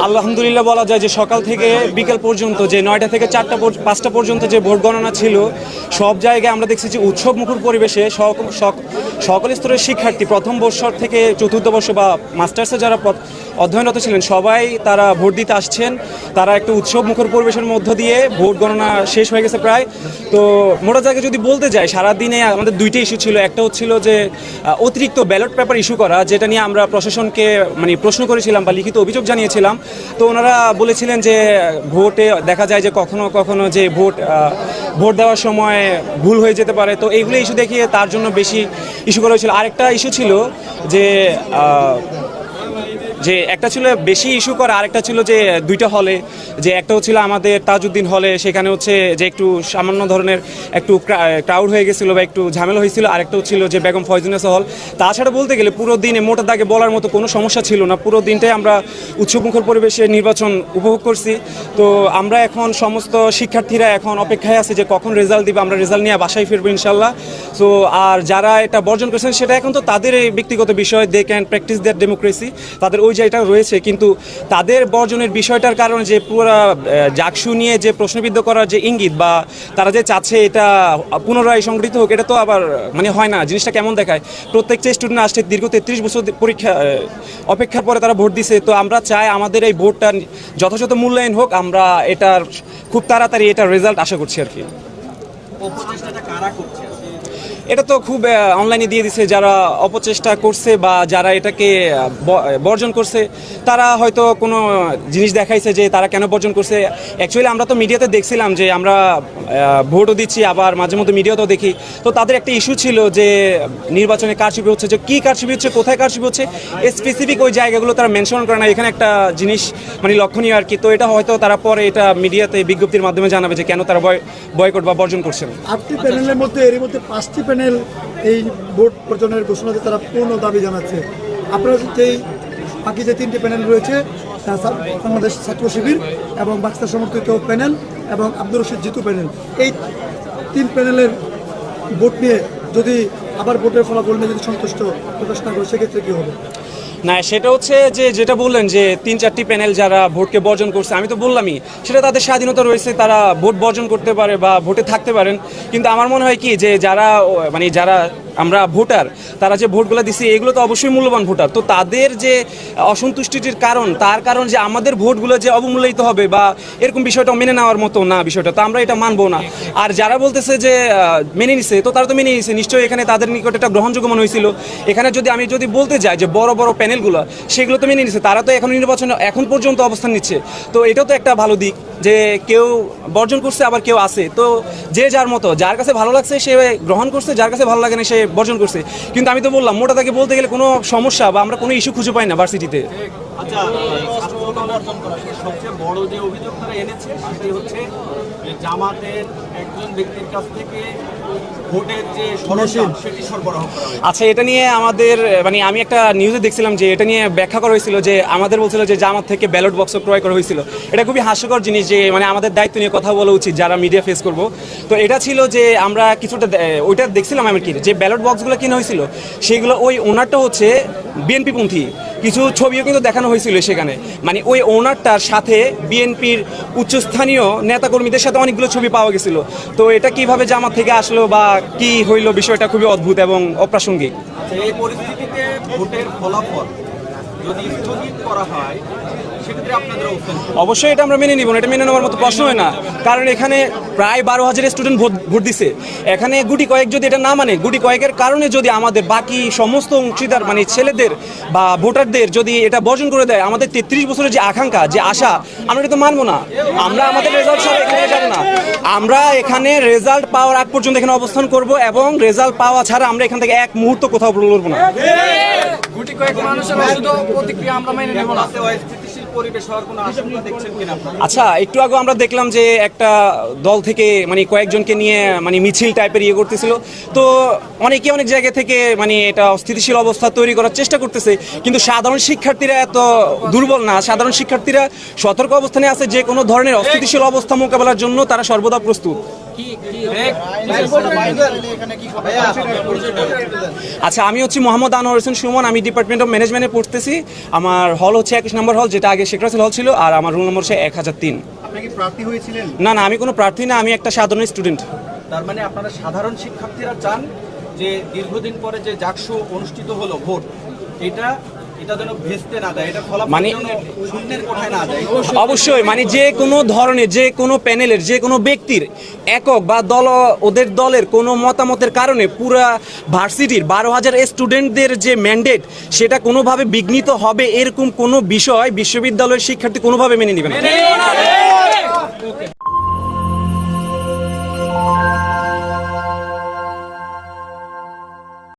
আলহামদুলিল্লাহ বলা যায় যে সকাল থেকে বিকেল পর্যন্ত, যে নয়টা থেকে চারটা পাঁচটা পর্যন্ত যে ভোট গণনা ছিল, সব জায়গায় আমরা দেখছি যে উৎসব মুখর পরিবেশে সক- সক- সকল স্তরের শিক্ষার্থী প্রথম বর্ষর থেকে চতুর্থ বর্ষ বা মাস্টার্সে যারা অধ্যয়নরত ছিলেন, সবাই তারা ভোট দিতে আসছেন। তারা একটা উৎসব মুখর পরিবেশের মধ্য দিয়ে ভোট গণনা শেষ হয়ে গেছে প্রায়। তো মোটা জায়গায় যদি বলতে যাই, সারাদিনে আমাদের দুইটা ইস্যু ছিল। একটা হচ্ছিল যে অতিরিক্ত ব্যালট পেপার ইস্যু করা, যেটা নিয়ে আমরা প্রশাসনকে মানে প্রশ্ন করেছিলাম বা লিখিত অভিযোগ জানিয়েছিলাম। তো ওনারা বলেছিলেন যে ভোটে দেখা যায় যে কখনো কখনো যে ভোট ভোট দেওয়ার সময় ভুল হয়ে যেতে পারে। তো এইগুলো ইস্যু দেখিয়ে তার জন্য বেশি ইস্যু করা হয়েছিল। আরেকটা ইস্যু ছিল যে যে একটা ছিল বেশি ইস্যু করা, আরেকটা ছিল যে দুইটা হলে যে একটা হচ্ছিল আমাদের তাজউদ্দিন হলে সেখানে হচ্ছে যে একটু সামান্য ধরনের একটু ক্রাউড হয়ে গেছিল বা একটু ঝামেলা হয়েছিল। আরেকটা হচ্ছিল যে বেগম ফয়জুনেসা হল তাছাড়া বলতে গেলে পুরো দিনে মোটা দাগে বলার মতো কোনো সমস্যা ছিল না। পুরো দিনটাই আমরা উৎসবমুখর পরিবেশে নির্বাচন উপভোগ করছি। তো আমরা এখন সমস্ত শিক্ষার্থীরা এখন অপেক্ষায় আছে যে কখন রেজাল্ট দিবে, আমরা রেজাল্ট নিয়ে বাসায় ফিরবো ইনশাল্লাহ তো আর যারা এটা বর্জন করেছেন, সেটা এখন তো তাদের ব্যক্তিগত বিষয় they can practice their democracy তাদের জায়গাটা রয়েছে, কিন্তু তাদের বর্জনের বিষয়টার কারণে যে পুরো জাকসু নিয়ে যে প্রশ্নবিদ্ধ করার যে ইঙ্গিত বা তারা যে চাচ্ছে এটা পুনরায় সংগঠিত হোক, এটা তো আবার মানে হয় না, জিনিসটা কেমন দেখায়? প্রত্যেকটা স্টুডেন্ট আসছে দীর্ঘ তেত্রিশ বছর পরীক্ষা অপেক্ষার পরে তারা ভোট দিছে, তো আমরা চাই আমাদের এই ভোটটা যথাযথ মূল্যায়ন হোক, আমরা এটার খুব তাড়াতাড়ি এটার রেজাল্ট আশা করছি আর কি। কারা করছে? এটা তো খুব অনলাইনে দিয়ে দিছে যারা অপচেষ্টা করছে বা যারা এটাকে বর্জন করছে, তারা হয়তো কোনো জিনিস দেখাইছে যে তারা কেন বর্জন করছে। অ্যাকচুয়ালি আমরা তো মিডিয়াতে দেখছিলাম যে আমরা ভোটও দিচ্ছি, আবার মাঝে মধ্যে মিডিয়াতেও দেখি। তো তাদের একটা ইস্যু ছিল যে নির্বাচনে কারচুপি হচ্ছে, যে কী কারচুপি হচ্ছে, কোথায় কারচুপি হচ্ছে স্পেসিফিক ওই জায়গাগুলো তারা মেনশন করে না এখানে একটা জিনিস মানে লক্ষণীয় আর কি। তো এটা হয়তো তারা পরে এটা মিডিয়াতে বিজ্ঞপ্তির মাধ্যমে জানাবে যে কেন তারা বয়কট বা বর্জন করছেন আটটি প্যানেলের মধ্যে এর মধ্যে পাঁচটি প্যানেল এই ভোট বর্জনের ঘোষণাতে তারা পূর্ণ দাবি জানাচ্ছে। আপনারা যেই বাকি যে তিনটি প্যানেল রয়েছে বাংলাদেশ ছাত্র শিবির এবং বাক্সা সমর্থিত প্যানেল এবং আব্দুর রশিদ জিতু প্যানেল। এই তিন প্যানেলের ভোট নিয়ে যদি আবার ভোটের ফলাফল নিয়ে যদি সন্তুষ্ট প্রকাশ না করে, সেক্ষেত্রে কী হবে? না, সেটা হচ্ছে যে যেটা বললেন যে তিন চারটি প্যানেল যারা ভোটকে বর্জন করছে, আমি তো বললামই, সেটা তাদের স্বাধীনতা রয়েছে, তারা ভোট বর্জন করতে পারে বা ভোটে থাকতে পারেন। কিন্তু আমার মনে হয় কি যে যারা মানে যারা আমরা ভোটার, তারা যে ভোটগুলো দিছি, এগুলো তো অবশ্যই মূল্যবান ভোটার। তো তাদের যে অসন্তুষ্টিটির কারণ, তার কারণ যে আমাদের ভোটগুলো যে অবমূল্যায়িত হবে বা এরকম বিষয়টা মেনে নেওয়ার মতো না বিষয়টা, তো আমরা এটা মানবো না। আর যারা বলতেছে যে মেনে নিছে, তো তারা তো মেনে নিছে। নিশ্চয়ই এখানে তাদের নিকট এটা গ্রহণযোগ্য মনে হয়েছিল। এখানে যদি আমি যদি বলতে যাই যে বড় বড় প্যানেলগুলো, সেগুলো তো মেনে নিছে। তারা তো এখন নির্বাচনে, এখন পর্যন্ত অবস্থান নিচ্ছে। তো এটাও তো একটা ভালো দিক যে কেউ বর্জন করছে, আবার কেউ আছে। তো যে যার মতো, যার কাছে ভালো লাগছে সে গ্রহণ করছে, যার কাছে ভালো লাগে না সে বর্জন করছে। কিন্তু আমি তো বললাম, মোটা তাকে বলতে গেলে কোনো সমস্যা বা আমরা কোনো ইস্যু খুঁজে পাই না ভার্সিটিতে আচ্ছা জামাতের একজন ব্যক্তির কাছ থেকে ভোটের যে সরঞ্জাম সেটি সরবরাহ করা হয়েছে। আচ্ছা এটা নিয়ে আমাদের মানে আমি একটা নিউজে দেখছিলাম যে এটা নিয়ে ব্যাখ্যা করা হয়েছিল যে আমাদের বলছিল যে জামাত থেকে ব্যালট বক্স ক্রয় করা হয়েছিল। এটা খুবই হাস্যকর জিনিস যে মানে আমাদের দায়িত্ব নিয়ে কথা বলা উচিত যারা মিডিয়া ফেস করব। তো এটা ছিল যে আমরা কিছুটা ওইটা দেখছিলাম আমি কি যে ব্যালট বক্সগুলো কেনা হয়েছিল সেগুলো ওই ওনারটা হচ্ছে বিএনপি পন্থী কিছু ছবিও কিন্তু দেখানো হয়েছিল সেখানে। মানে ওই ওনারটার সাথে বিএনপির উচ্চস্থানীয় নেতাকর্মীদের সাথে অনেকগুলো ছবি পাওয়া গেছিল। তো এটা কীভাবে জামাত থেকে আসলো বা কি হইল বিষয়টা খুবই অদ্ভুত এবং অপ্রাসঙ্গিক। আচ্ছা, এই পরিস্থিতিতে ভোটের ফলাফল যদি স্থগিত করা হয় অবশ্যই এটা আমরা মেনে নিব না এটা মেনে নেওয়ার মতো প্রশ্ন হয় না। কারণ এখানে প্রায় বারো হাজার স্টুডেন্ট ভোট দিছে। এখানে গুটি কয়েক যদি এটা না মানে গুটি কয়েকের কারণে যদি আমাদের বাকি সমস্ত অংশীদার মানে ছেলেদের বা ভোটারদের যদি এটা বর্জন করে দেয় আমাদের তেত্রিশ বছরের যে আকাঙ্ক্ষা যে আশা আমরা এটা তো মানবো না। আমরা আমাদের রেজাল্ট ছাড়া এখানে যাব না। আমরা এখানে রেজাল্ট পাওয়ার আগ পর্যন্ত এখানে অবস্থান করব এবং রেজাল্ট পাওয়া ছাড়া আমরা এখান থেকে এক মুহূর্ত কোথাও লড়বো না। গুটি কয়েক মানুষের প্রতিক্রিয়া আমরা মেনে নেব না। আচ্ছা একটু আগে আমরা দেখলাম যে একটা দল থেকে মানে কয়েকজনকে নিয়ে মানে মিছিল টাইপের ইয়ে করতেছিল। তো অনেকে অনেক জায়গা থেকে মানে এটা অস্থিতিশীল অবস্থা তৈরি করার চেষ্টা করতেছে। কিন্তু সাধারণ শিক্ষার্থীরা এত দুর্বল না। সাধারণ শিক্ষার্থীরা সতর্ক অবস্থানে আছে যে কোনো ধরনের অস্থিতিশীল অবস্থা মোকাবেলার জন্য তারা সর্বদা প্রস্তুত। আচ্ছা আমি হচ্ছি মোহাম্মদ আনোয়ার হোসেন সুমন। আমি ডিপার্টমেন্ট অফ ম্যানেজমেন্টে পড়তেছি। আমার হল হচ্ছে একুশ নম্বর হল যেটা আগে শেখ রাসেল হল ছিল আর আমার রুল নম্বর হচ্ছে এক হাজার তিন। না না আমি কোনো প্রার্থী না আমি একটা সাধারণ স্টুডেন্ট তার মানে আপনারা সাধারণ শিক্ষার্থীরা চান যে দীর্ঘদিন পরে যে জাকসু অনুষ্ঠিত হলো ভোট এটা মানে- অবশ্যই মানে যে কোনো ধরনের যে কোনো প্যানেলের যে কোনো ব্যক্তির একক বা দল ওদের দলের কোনো মতামতের কারণে পুরা ভার্সিটির বারো হাজার স্টুডেন্টদের যে ম্যান্ডেট সেটা কোনোভাবে বিঘ্নিত হবে এরকম কোনো বিষয় বিশ্ববিদ্যালয়ের শিক্ষার্থী কোনোভাবে মেনে নেবে না।